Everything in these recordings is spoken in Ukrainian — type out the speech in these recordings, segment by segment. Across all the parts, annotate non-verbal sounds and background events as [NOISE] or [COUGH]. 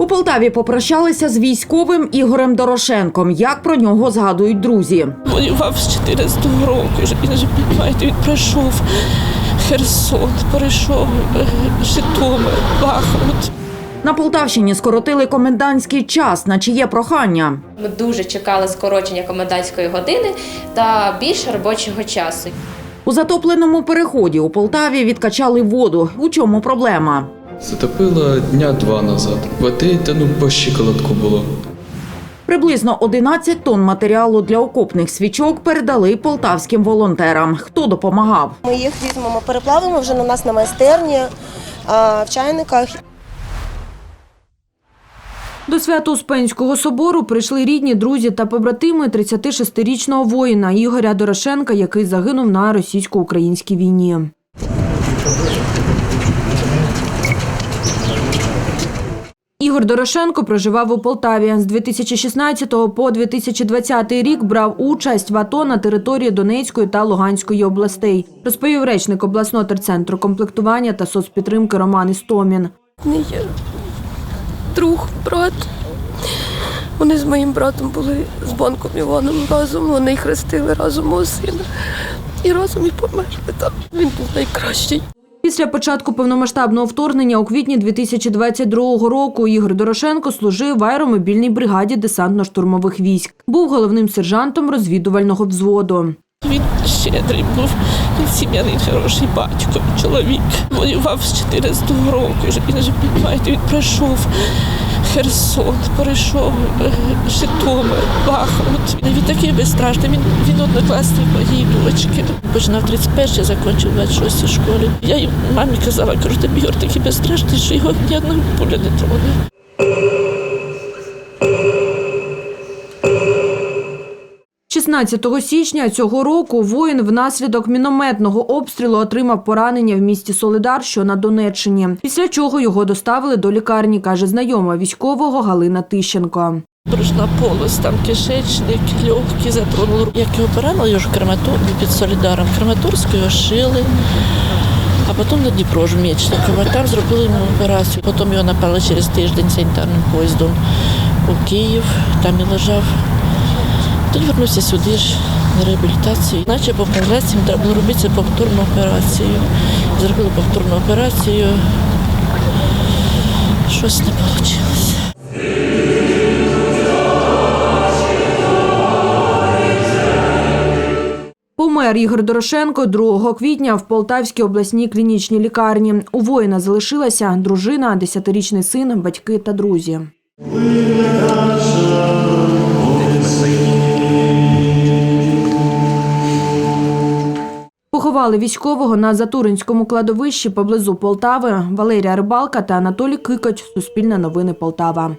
У Полтаві попрощалися з військовим Ігорем Дорошенком. Як про нього згадують друзі? Воював з 14 року. Він же розумієте, він пройшов Херсон, перейшов е, Житомир, Бахмут. На Полтавщині скоротили комендантський час. На чиє прохання? Ми дуже чекали скорочення комендантської години та більше робочого часу. У затопленому переході у Полтаві відкачали воду. У чому проблема? Затопило дня два назад. Води та ну по щиколотку було. Приблизно 11 тонн матеріалу для окопних свічок передали полтавським волонтерам. Хто допомагав? Ми їх візьмемо, переплавимо вже на нас на майстерні, в чайниках. До Свято-Успенського собору прийшли рідні, друзі та побратими 36-річного воїна Ігоря Дорошенка, який загинув на російсько-українській війні. Ігор Дорошенко проживав у Полтаві. З 2016 по 2020 рік брав участь в АТО на території Донецької та Луганської областей, розповів речник обласного терцентру комплектування та соцпідтримки Роман Істомін. є друг, брат. Вони з моїм братом були з банком Іваном разом, вони хрестили разом мого сина. І разом і померли там. Він був найкращий. Після початку повномасштабного вторгнення у квітні 2022 року Ігор Дорошенко служив в аеромобільній бригаді десантно-штурмових військ. Був головним сержантом розвідувального взводу. Він щедрий був, він сім'яний хороший батько, чоловік. Воював з 14 року. Вже він же розумієте, він пройшов Херсон, перейшов е, Житомир, Бахмут. Він такий безстрашний, він, він однокласник моєї дочки. Починав 31, закінчив 26 школі. Я їм мамі казала, кажу, ти Бігор такий безстрашний, що його ні одна пуля не троне. – 16 січня цього року воїн внаслідок мінометного обстрілу отримав поранення в місті Солидар, що на Донеччині. Після чого його доставили до лікарні, каже знайома військового Галина Тищенко. Брюшна полость, там кишечник, легкі затронули. Як його поранили, його ж Краматор, під Солідаром. Краматорську шили, а потім на Дніпро ж Мечникова. Там зробили йому операцію. Потім його напали через тиждень санітарним поїздом у Київ, там і лежав. Тоді вернувся сюди ж на реабілітацію. Наче поправлятися, їм треба було робити повторну операцію. Зробили повторну операцію. Щось не вийшло. Помер Ігор Дорошенко 2 квітня в Полтавській обласній клінічній лікарні. У воїна залишилася дружина, десятирічний син, батьки та друзі. Поховали військового на Затуринському кладовищі поблизу Полтави Валерія Рибалка та Анатолій Кикоч. Суспільне новини Полтава.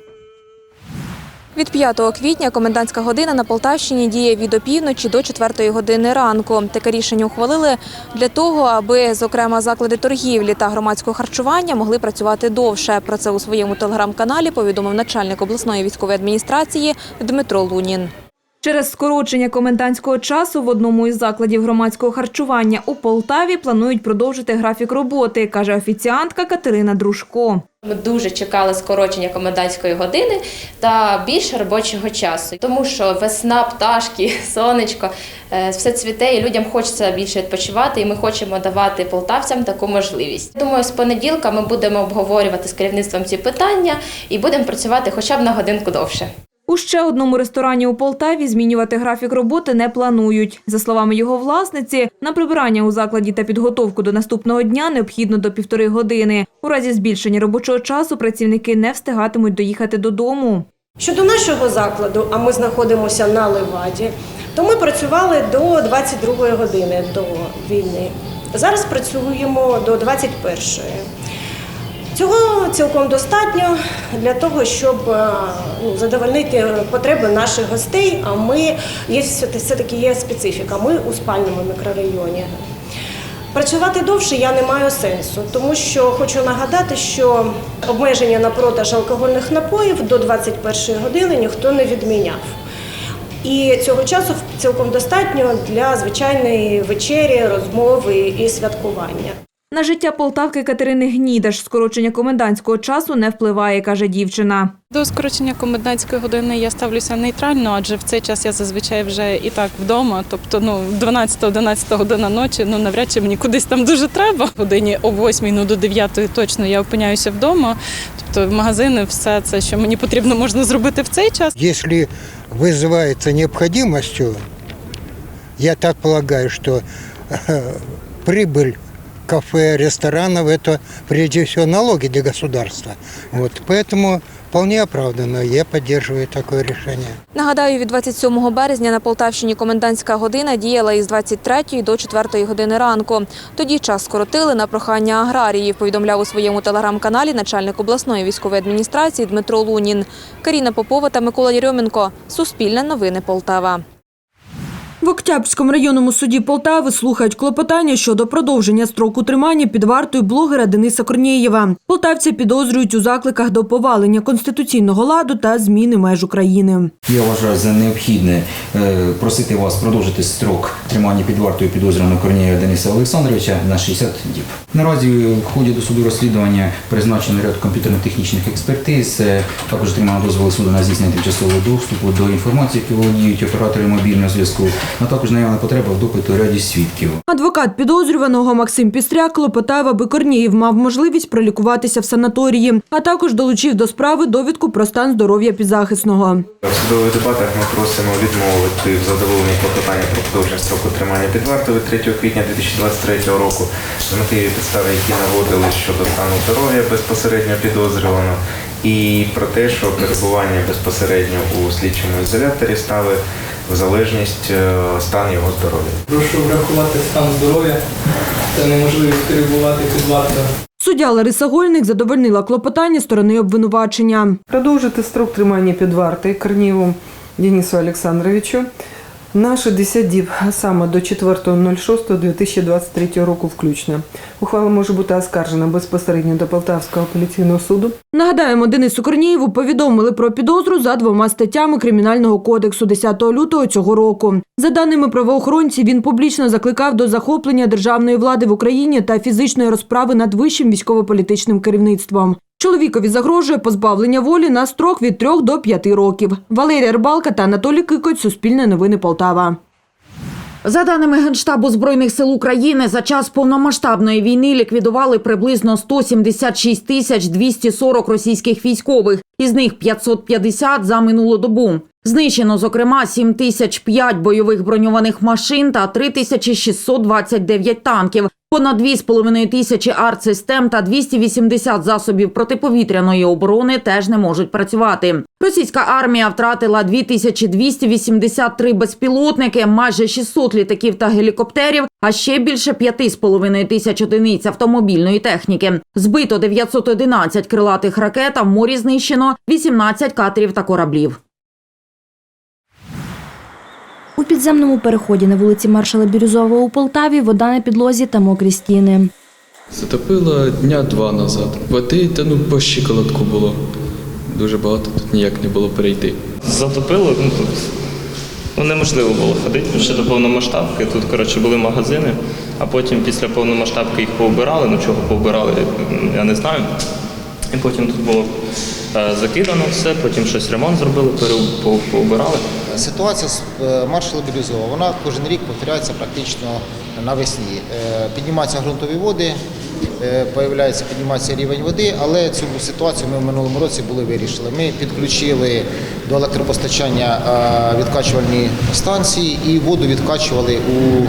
Від 5 квітня комендантська година на Полтавщині діє від опівночі до 4 години ранку. Таке рішення ухвалили для того, аби, зокрема, заклади торгівлі та громадського харчування могли працювати довше. Про це у своєму телеграм-каналі повідомив начальник обласної військової адміністрації Дмитро Лунін. Через скорочення комендантського часу в одному із закладів громадського харчування у Полтаві планують продовжити графік роботи, каже офіціантка Катерина Дружко. Ми дуже чекали скорочення комендантської години та більше робочого часу, тому що весна, пташки, [LAUGHS] сонечко, е, все цвіте, і людям хочеться більше відпочивати, і ми хочемо давати полтавцям таку можливість. Думаю, з понеділка ми будемо обговорювати з керівництвом ці питання і будемо працювати хоча б на годинку довше. У ще одному ресторані у Полтаві змінювати графік роботи не планують. За словами його власниці, на прибирання у закладі та підготовку до наступного дня необхідно до півтори години. У разі збільшення робочого часу працівники не встигатимуть доїхати додому. Щодо нашого закладу, а ми знаходимося на Леваді, то ми працювали до 22 години до війни. Зараз працюємо до 21-ї. Цього цілком достатньо для того, щоб е, ну, задовольнити потреби наших гостей. А ми є все-таки є специфіка. Ми у спальному мікрорайоні. Працювати довше я не маю сенсу, тому що хочу нагадати, що обмеження на продаж алкогольних напоїв до 21 години ніхто не відміняв. І цього часу цілком достатньо для звичайної вечері, розмови і святкування. На життя полтавки Катерини Гнідаш скорочення комендантського часу не впливає, каже дівчина. До скорочення комендантської години я ставлюся нейтрально, адже в цей час я зазвичай вже і так вдома. Тобто, ну 12-11 година ночі, ну навряд чи мені кудись там дуже треба. Годині о 8, ну до 9 точно я опиняюся вдома. Тобто магазини, все це, що мені потрібно, можна зробити в цей час. Если вызывается необходимостью, я так полагаю, что э, прибыль кафе, ресторанов – это прежде всего налоги для государства. Вот, поэтому вполне оправданно, я поддерживаю такое решение. Нагадаю, від 27 березня на Полтавщині комендантська година діяла із 23 до 4 години ранку. Тоді час скоротили на прохання аграріїв, повідомляв у своєму телеграм-каналі начальник обласної військової адміністрації Дмитро Лунін. Каріна Попова та Микола Єрьоменко. Суспільне новини Полтава. В Октябрському районному суді Полтави слухають клопотання щодо продовження строку тримання під вартою блогера Дениса Корнієва. Полтавця підозрюють у закликах до повалення конституційного ладу та зміни меж України. Я вважаю за необхідне е, просити вас продовжити строк тримання під вартою підозрюваного Корнієва Дениса Олександровича на 60 діб. Наразі в ході досуду розслідування призначено ряд комп'ютерно-технічних експертиз. Е, Також отримано дозволи суду на здійснення тимчасового доступу до інформації, які володіють оператори мобільного зв'язку, а також наявна потреба в допиту ряді свідків. Адвокат підозрюваного Максим Пістряк клопотав, аби Корнієв мав можливість пролікуватися в санаторії, а також долучив до справи довідку про стан здоров'я підзахисного. В судових дебатах ми просимо відмовити в задоволенні клопотання про продовження строку тримання під вартою від 3 квітня 2023 року з мотивів підстави, які наводили щодо стану здоров'я безпосередньо підозрюваного, і про те, що перебування безпосередньо у слідчому ізоляторі ставить в залежність е, стан його здоров'я. Прошу врахувати стан здоров'я та неможливість перебувати під вартою. Суддя Лариса Гольник задовольнила клопотання сторони обвинувачення. Продовжити строк тримання під вартою Корнієву Денису Олександровичу на 60 діб, а саме до 4.06.2023 року включно. Ухвала може бути оскаржена безпосередньо до Полтавського апеляційного суду. Нагадаємо, Денису Корнієву повідомили про підозру за двома статтями Кримінального кодексу 10 лютого цього року. За даними правоохоронців, він публічно закликав до захоплення державної влади в Україні та фізичної розправи над вищим військово-політичним керівництвом. Чоловікові загрожує позбавлення волі на строк від 3 до 5 років. Валерія Рибалка та Анатолій Кикоть, Суспільне новини Полтава. За даними Генштабу Збройних сил України, за час повномасштабної війни ліквідували приблизно 176 тисяч 240 російських військових, із них 550 за минулу добу. Знищено, зокрема, 7 тисяч 5 бойових броньованих машин та 3 тисячі 629 танків, понад 2,5 тисячі артсистем та 280 засобів протиповітряної оборони теж не можуть працювати. Російська армія втратила 2283 безпілотники, майже 600 літаків та гелікоптерів, а ще більше 5,5 тисяч одиниць автомобільної техніки. Збито 911 крилатих ракет, а в морі знищено 18 катерів та кораблів. У підземному переході на вулиці Маршала Бірюзова у Полтаві вода на підлозі та мокрі стіни. Затопило дня два назад. Води та ну по щиколотку було. Дуже багато тут ніяк не було перейти. Затопило, ну тут ну, неможливо було ходити ще до повномасштабки. Тут, коротше, були магазини, а потім після повномасштабки їх поубирали. Ну чого поубирали, я не знаю. І потім тут було е, закидано все, потім щось ремонт зробили, переу- по- поубирали. Ситуація з маршалом маршала Бірюзова, вона кожен рік повторяється практично навесні. Е, Піднімаються ґрунтові води, е, появляється, піднімається рівень води, але цю ситуацію ми в минулому році були вирішили. Ми підключили до електропостачання е, відкачувальні станції і воду відкачували у е,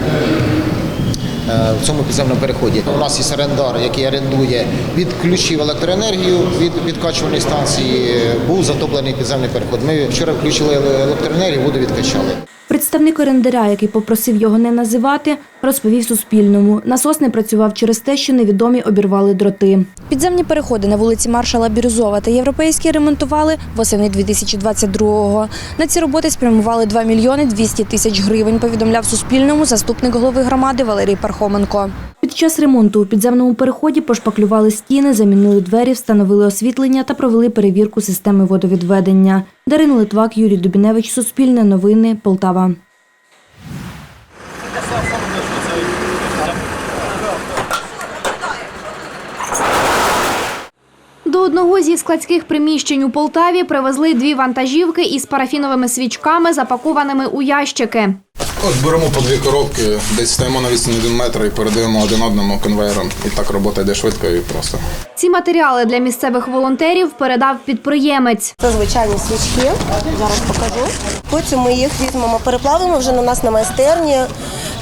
в цьому підземному переході. У нас є орендар, який орендує, від ключів електроенергію від відкачувальної станції, був затоплений підземний переход. Ми вчора включили електроенергію, воду відкачали. Представник орендаря, який попросив його не називати, розповів Суспільному. Насос не працював через те, що невідомі обірвали дроти. Підземні переходи на вулиці Маршала Бірюзова та Європейські ремонтували восени 2022-го. На ці роботи спрямували 2 мільйони 200 тисяч гривень, повідомляв Суспільному заступник голови громади Валерій Пархоменко. Під час ремонту у підземному переході пошпаклювали стіни, замінили двері, встановили освітлення та провели перевірку системи водовідведення. Дарина Литвак, Юрій Дубіневич, Суспільне новини, Полтава. До одного зі складських приміщень у Полтаві привезли дві вантажівки із парафіновими свічками, запакованими у ящики. Ось беремо по дві коробки, десь стоїмо на відстані один метр і передаємо один одному конвейером. І так робота йде швидко і просто. Ці матеріали для місцевих волонтерів передав підприємець. Це звичайні свічки. Зараз покажу. Потім ми їх візьмемо, переплавимо вже на нас на майстерні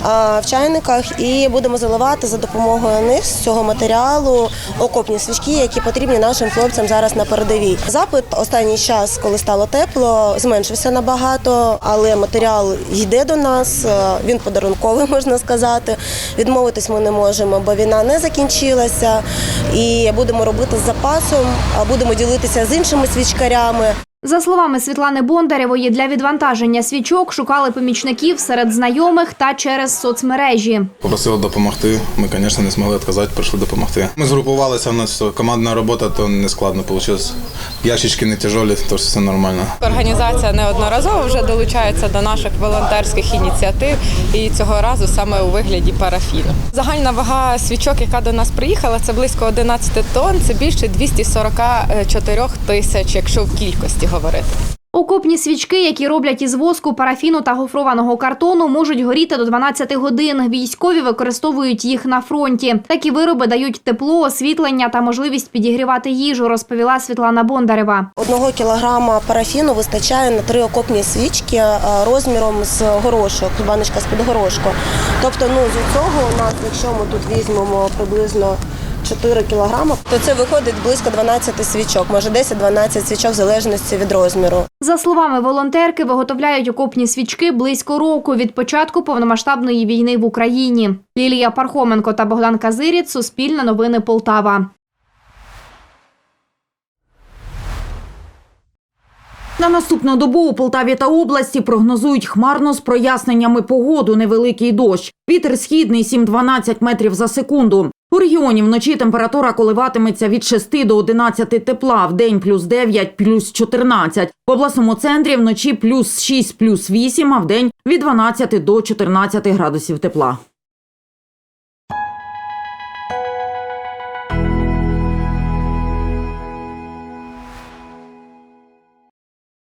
в чайниках і будемо заливати за допомогою них з цього матеріалу окопні свічки, які потрібні нашим хлопцям зараз на передовій. Запит останній час, коли стало тепло, зменшився набагато, але матеріал йде до нас. е, Він подарунковий, [LAUGHS] можна сказати. Відмовитись ми не можемо, бо війна не закінчилася. І будемо робити з запасом, будемо ділитися з іншими свічкарями. За словами Світлани Бондарєвої, для відвантаження свічок шукали помічників серед знайомих та через соцмережі. Попросили допомогти. Ми, звісно, не змогли відказати, прийшли допомогти. Ми згрупувалися, у нас командна робота, то не складно вийшло. Ящички не тяжолі, тож все нормально. Організація неодноразово вже долучається до наших волонтерських ініціатив і цього разу саме у вигляді парафіну. Загальна вага свічок, яка до нас приїхала, це близько 11 тонн. Це більше 244 тисяч, якщо в кількості говорити. Окопні свічки, які роблять із воску, парафіну та гофрованого картону, можуть горіти до 12 годин. Військові використовують їх на фронті. Такі вироби дають тепло, освітлення та можливість підігрівати їжу, розповіла Світлана Бондарева. Одного кілограма парафіну вистачає на три окопні свічки е, розміром з горошок, баночка з-під горошку. Тобто, ну з цього у нас, якщо ми тут візьмемо приблизно 4 кілограми, то це виходить близько 12 свічок, може 10-12 свічок в залежності від розміру. За словами волонтерки, виготовляють окопні свічки близько року від початку повномасштабної війни в Україні. Лілія Пархоменко та Богдан Казиріт. Суспільне новини Полтава. На наступну добу у Полтаві та області прогнозують хмарно з проясненнями погоду, невеликий дощ. Вітер східний 7-12 метрів за секунду. У регіоні вночі температура коливатиметься від 6 до 11 тепла, в день плюс 9, плюс 14. В обласному центрі вночі плюс 6, плюс 8, а в день від 12 до 14 градусів тепла.